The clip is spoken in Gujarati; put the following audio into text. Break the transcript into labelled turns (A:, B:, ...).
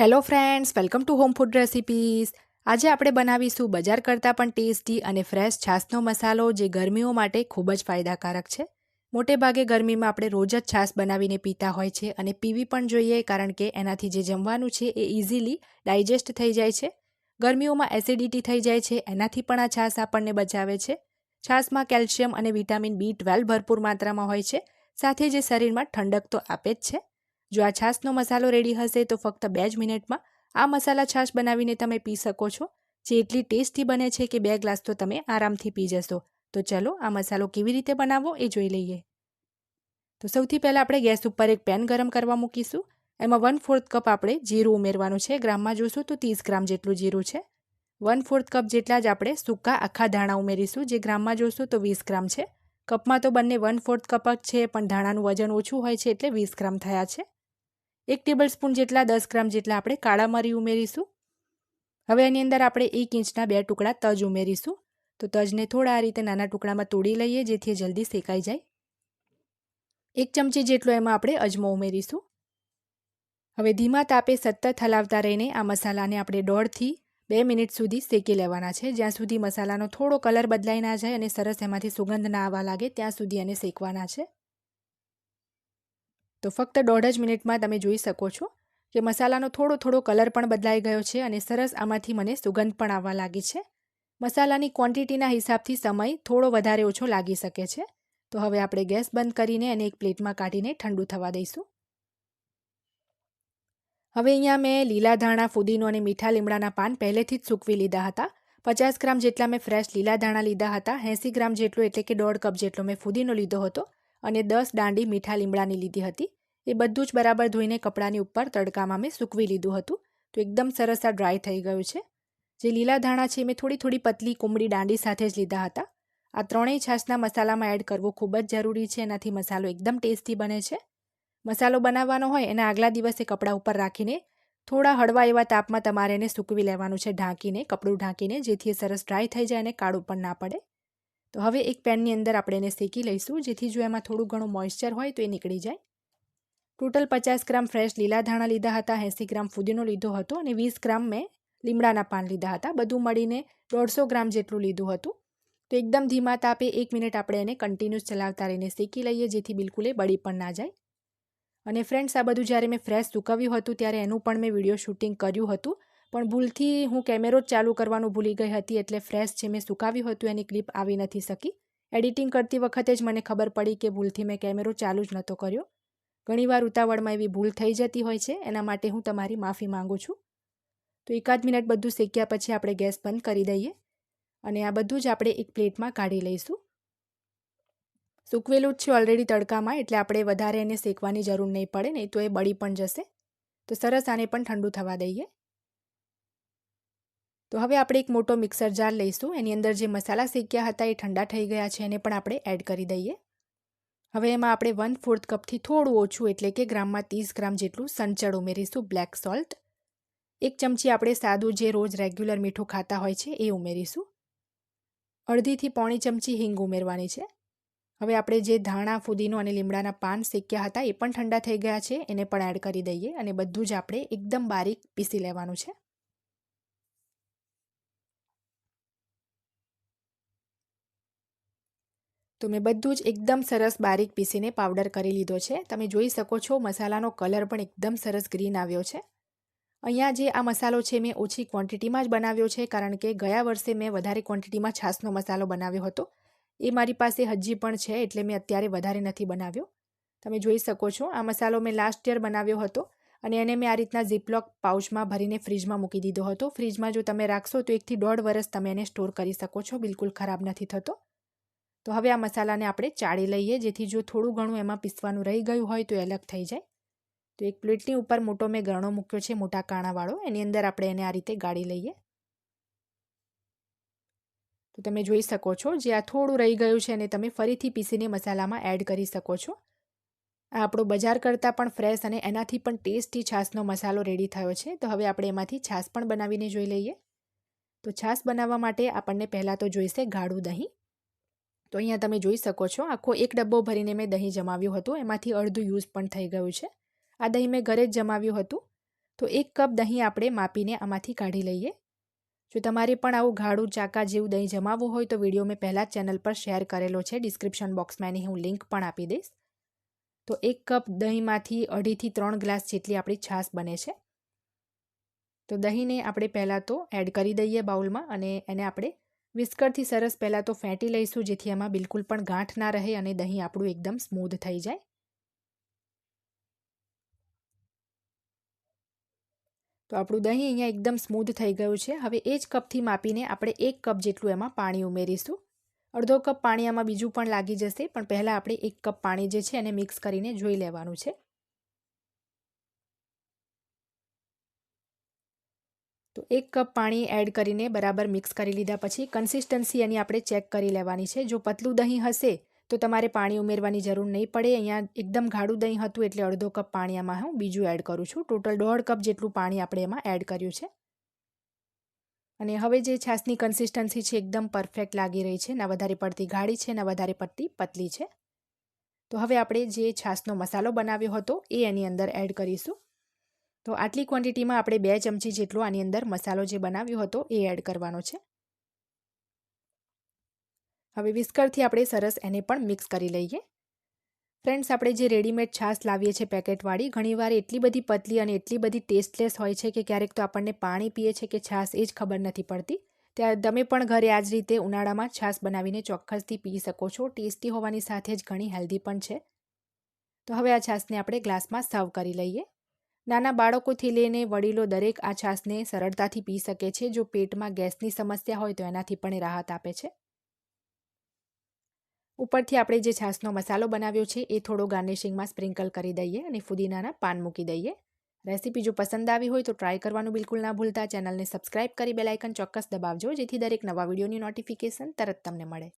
A: Hello friends welcome to home food recipes આજે આપણે બનાવીશું બજાર કરતાં પણ ટેસ્ટી અને ફ્રેશ છાશનો મસાલો જે ગરમીઓ માટે ખૂબ જ ફાયદાકારક છે. મોટે ભાગે ગરમીમાં આપણે રોજ જ છાશ બનાવીને પીતા હોય છે અને પીવી પણ જોઈએ કારણ કે એનાથી જે જમવાનું છે એ ઇઝીલી ડાયજેસ્ટ થઈ જાય છે. ગરમીઓમાં એસિડિટી થઈ જાય છે, એનાથી પણ આ છાશ આપણને બચાવે છે. છાશમાં કેલ્શિયમ અને વિટામિન બી ટ્વેલ્વ ભરપૂર માત્રામાં હોય છે. સાથે જે શરીરમાં ઠંડક તો આપે જ છે. જો આ છાશનો મસાલો રેડી હશે, તો ફક્ત બે જ મિનિટમાં આ મસાલા છાશ બનાવીને તમે પી શકો છો. જે એટલી ટેસ્ટી બને છે કે બે ગ્લાસ તો તમે આરામથી પી જશો. તો ચલો, આ મસાલો કેવી રીતે બનાવવો એ જોઈ લઈએ. તો સૌથી પહેલાં આપણે ગેસ ઉપર એક પેન ગરમ કરવા મૂકીશું. એમાં વન ફોર્થ કપ આપણે જીરું ઉમેરવાનું છે. ગ્રામમાં જોશું તો ત્રીસ ગ્રામ જેટલું જીરું છે. વન ફોર્થ કપ જેટલા જ આપણે સૂકા આખા ધાણા ઉમેરીશું. જે ગ્રામમાં જોશું તો વીસ ગ્રામ છે. કપમાં તો બંને વન ફોર્થ કપ જ છે, પણ ધાણાનું વજન ઓછું હોય છે એટલે વીસ ગ્રામ થયા છે. એક ટેબલ સ્પૂન જેટલા દસ ગ્રામ જેટલા આપણે કાળા મરી ઉમેરીશું. હવે એની અંદર આપણે એક ઇંચના બે ટુકડા તજ ઉમેરીશું. તો તજને થોડા આ રીતે નાના ટુકડામાં તોડી લઈએ, જેથી જલ્દી શેકાઈ જાય. એક ચમચી જેટલો એમાં આપણે અજમો ઉમેરીશું. હવે ધીમા તાપે સતત હલાવતા રહીને આ મસાલાને આપણે દોઢથી બે મિનિટ સુધી શેકી લેવાના છે. જ્યાં સુધી મસાલાનો થોડો કલર બદલાઈ ના જાય અને સરસ એમાંથી સુગંધ ના આવવા લાગે, ત્યાં સુધી એને શેકવાના છે. તો ફક્ત દોઢ જ મિનિટમાં તમે જોઈ શકો છો કે મસાલાનો થોડો થોડો કલર પણ બદલાઈ ગયો છે અને સરસ આમાંથી મને સુગંધ પણ આવવા લાગી છે. મસાલાની ક્વોન્ટિટીના હિસાબથી સમય થોડો વધારે ઓછો લાગી શકે છે. તો હવે આપણે ગેસ બંધ કરીને એને એક પ્લેટમાં કાઢીને ઠંડુ થવા દઈશું. હવે અહીંયા મેં લીલા ધાણા, ફુદીનો અને મીઠા લીમડાના પાન પહેલેથી જ સૂકવી લીધા હતા. પચાસ ગ્રામ જેટલા મેં ફ્રેશ લીલા ધાણા લીધા હતા, એંસી ગ્રામ જેટલું એટલે કે દોઢ કપ જેટલો મેં ફુદીનો લીધો હતો. અને દસ દાંડી મીઠા લીમડાની લીધી હતી. એ બધું જ બરાબર ધોઈને કપડાની ઉપર તડકામાં મેં સૂકવી લીધું હતું. તો એકદમ સરસ આ ડ્રાય થઈ ગયું છે. જે લીલા ધાણા છે મેં થોડી થોડી પતલી કુમળી દાંડી સાથે જ લીધા હતા. આ ત્રણેય છાશના મસાલામાં એડ કરવો ખૂબ જ જરૂરી છે. એનાથી મસાલો એકદમ ટેસ્ટી બને છે. મસાલો બનાવવાનો હોય એના આગલા દિવસે કપડા ઉપર રાખીને થોડા હળવા એવા તાપમાં તમારે એને સૂકવી લેવાનું છે. ઢાંકીને, કપડું ઢાંકીને, જેથી એ સરસ ડ્રાય થઈ જાય અને કાળું પણ ના પડે. તો હવે એક પેનની અંદર આપણે એને શેકી લઈશું, જેથી જો એમાં થોડું ઘણું મોઇશ્ચર હોય તો એ નીકળી જાય. ટોટલ પચાસ ગ્રામ ફ્રેશ લીલા ધાણા લીધા હતા, એંસી ગ્રામ ફુદીનો લીધો હતો અને વીસ ગ્રામ મેં લીમડાના પાન લીધા હતા. બધું મળીને દોઢસો ગ્રામ જેટલું લીધું હતું. તો એકદમ ધીમા તાપે એક મિનિટ આપણે એને કન્ટિન્યુઅસ ચલાવતા રહીને શેકી લઈએ, જેથી બિલકુલ એ બળી પણ ના જાય. અને ફ્રેન્ડ્સ આ બધું જ્યારે મેં ફ્રેશ સૂકવ્યું હતું, ત્યારે એનું પણ મેં વીડિયો શૂટિંગ કર્યું હતું. પણ ભૂલથી હું કેમેરો જ ચાલુ કરવાનું ભૂલી ગઈ હતી એટલે ફ્રેશ જે મેં સુકાવ્યું હતું એની ક્લિપ આવી નથી શકી. એડિટિંગ કરતી વખતે જ મને ખબર પડી કે ભૂલથી મેં કેમેરો ચાલુ જ નહોતો કર્યો. ઘણીવાર ઉતાવળમાં એવી ભૂલ થઈ જતી હોય છે, એના માટે હું તમારી માફી માંગુ છું. તો એકાદ મિનિટ બધું શેક્યા પછી આપણે ગેસ બંધ કરી દઈએ અને આ બધું જ આપણે એક પ્લેટમાં કાઢી લઈશું. સૂકવેલું જ છે ઓલરેડી તડકામાં, એટલે આપણે વધારે એને શેકવાની જરૂર નહીં પડે, નહીં તો એ બળી પણ જશે. તો સરસ આને પણ ઠંડુ થવા દઈએ. તો હવે આપણે એક મોટો મિક્સર જાર લઈશું. એની અંદર જે મસાલા શેક્યા હતા એ ઠંડા થઈ ગયા છે, એને પણ આપણે એડ કરી દઈએ. હવે એમાં આપણે વન ફોર્થ કપથી થોડું ઓછું, એટલે કે ગ્રામમાં ત્રીસ ગ્રામ જેટલું સંચળ ઉમેરીશું, બ્લેક સોલ્ટ. એક ચમચી આપણે સાદું જે રોજ રેગ્યુલર મીઠું ખાતા હોય છે, એ ઉમેરીશું. અડધીથી પોણી ચમચી હિંગ ઉમેરવાની છે. હવે આપણે જે ધાણા, ફુદીનો અને લીમડાના પાન શેક્યા હતા, એ પણ ઠંડા થઈ ગયા છે, એને પણ એડ કરી દઈએ અને બધું જ આપણે એકદમ બારીક પીસી લેવાનું છે. તો મેં બધું જ એકદમ સરસ બારીક પીસીને પાવડર કરી લીધો છે. તમે જોઈ શકો છો મસાલાનો કલર પણ એકદમ સરસ ગ્રીન આવ્યો છે. અહીંયા જે આ મસાલો છે મેં ઓછી ક્વોન્ટિટીમાં જ બનાવ્યો છે, કારણ કે ગયા વર્ષે મેં વધારે ક્વોન્ટિટીમાં છાસનો મસાલો બનાવ્યો હતો. એ મારી પાસે હજી પણ છે, એટલે મેં અત્યારે વધારે નથી બનાવ્યો. તમે જોઈ શકો છો, આ મસાલો મેં લાસ્ટ યર બનાવ્યો હતો અને એને મેં આ રીતના ઝીપલોક પાઉચમાં ભરીને ફ્રીજમાં મૂકી દીધો હતો. ફ્રીજમાં જો તમે રાખશો તો એકથી દોઢ વર્ષ તમે એને સ્ટોર કરી શકો છો, બિલકુલ ખરાબ નથી થતો. તો હવે આ મસાલાને આપણે ચાળી લઈએ, જેથી જો થોડું ઘણું એમાં પીસવાનું રહી ગયું હોય તો અલગ થઈ જાય. તો એક પ્લેટની ઉપર મોટો મેં ગરણો મૂક્યો છે, મોટા કાણાવાળો. એની અંદર આપણે એને આ રીતે ગાળી લઈએ. તો તમે જોઈ શકો છો, જે આ થોડું રહી ગયું છે અને તમે ફરીથી પીસીને મસાલામાં એડ કરી શકો છો. આ આપણો બજાર કરતાં પણ ફ્રેશ અને એનાથી પણ ટેસ્ટી છાશનો મસાલો રેડી થયો છે. તો હવે આપણે એમાંથી છાશ પણ બનાવીને જોઈ લઈએ. તો છાશ બનાવવા માટે આપણને પહેલાં તો જોઈશે ગાઢું દહીં. તો અહીંયા તમે જોઈ શકો છો, આખો એક ડબ્બો ભરીને મેં દહીં જમાવ્યું હતું, એમાંથી અડધું યુઝ પણ થઈ ગયું છે. આ દહીં મેં ઘરે જ જમાવ્યું હતું. તો એક કપ દહીં આપણે માપીને આમાંથી કાઢી લઈએ. જો તમારે પણ આવું ગાઢું ચાકા જેવું દહીં જમાવવું હોય તો વીડિયો મેં પહેલાં ચેનલ પર શેર કરેલો છે, ડિસ્ક્રિપ્શન બોક્સમાં એની હું લિંક પણ આપી દઈશ. તો એક કપ દહીંમાંથી અઢીથી ત્રણ ગ્લાસ જેટલી આપણી છાશ બને છે. તો દહીંને આપણે પહેલાં તો એડ કરી દઈએ બાઉલમાં અને એને આપણે વિસ્કરથી સરસ પહેલાં તો ફેંટી લઈશું, જેથી એમાં બિલકુલ પણ ગાંઠ ના રહે અને દહીં આપણું એકદમ સ્મૂધ થઈ જાય. તો આપણું દહીં અહીંયા એકદમ સ્મૂધ થઈ ગયું છે. હવે એ જ કપથી માપીને આપણે એક કપ જેટલું એમાં પાણી ઉમેરીશું. અડધો કપ પાણી આમાં બીજું પણ લાગી જશે, પણ પહેલાં આપણે એક કપ પાણી જે છે એને મિક્સ કરીને જોઈ લેવાનું છે. તો એક કપ પાણી એડ કરીને બરાબર મિક્સ કરી લીધા પછી કન્સિસ્ટન્સી એની આપણે ચેક કરી લેવાની છે. જો પતલું દહીં હશે, તો તમારે પાણી ઉમેરવાની જરૂર નહીં પડે. અહીંયા એકદમ ગાઢું દહીં હતું એટલે અડધો કપ પાણી આમાં હું બીજું એડ કરું છું. ટોટલ દોઢ કપ જેટલું પાણી આપણે એમાં એડ કર્યું છે. અને હવે જે છાશની કન્સિસ્ટન્સી છે, એકદમ પરફેક્ટ લાગી રહી છે. ના વધારે પડતી ગાઢી છે, ના વધારે પડતી પતલી છે. તો હવે આપણે જે છાશનો મસાલો બનાવ્યો હતો, એ એની અંદર એડ કરીશું. તો આટલી ક્વોન્ટિટીમાં આપણે બે ચમચી જેટલો આની અંદર મસાલો જે બનાવ્યો હતો એ એડ કરવાનો છે. હવે વિસ્કરથી આપણે સરસ એને પણ મિક્સ કરી લઈએ. ફ્રેન્ડ્સ આપણે જે રેડીમેડ છાશ લાવીએ છીએ પેકેટવાળી ઘણીવાર એટલી બધી પતલી અને એટલી બધી ટેસ્ટલેસ હોય છે કે ક્યારેક તો આપણને પાણી પીએ છે કે છાશ, એ જ ખબર નથી પડતી. ત્યાં તમે પણ ઘરે આ જ રીતે ઉનાળામાં છાશ બનાવીને ચોક્કસથી પી શકો છો. ટેસ્ટી હોવાની સાથે જ ઘણી હેલ્ધી પણ છે. તો હવે આ છાશને આપણે ગ્લાસમાં સર્વ કરી લઈએ. નાના બાળકોથી લઈને વડીલો દરેક આ છાશને સરળતાથી પી શકે છે. જો પેટમાં ગેસની સમસ્યા હોય તો એનાથી પણ રાહત આપે છે. ઉપરથી આપણે જે છાશનો મસાલો બનાવ્યો છે એ થોડો ગાર્નિશિંગમાં સ્પ્રિંકલ કરી દઈએ અને ફુદીનાના પાન મૂકી દઈએ. રેસીપી જો પસંદ આવી હોય તો ટ્રાય કરવાનું બિલકુલ ના ભૂલતા. ચેનલને સબસ્ક્રાઇબ કરી બેલાઇકન ચોક્કસ દબાવજો જેથી દરેક નવા વિડીયોની નોટિફિકેશન તરત તમને મળે.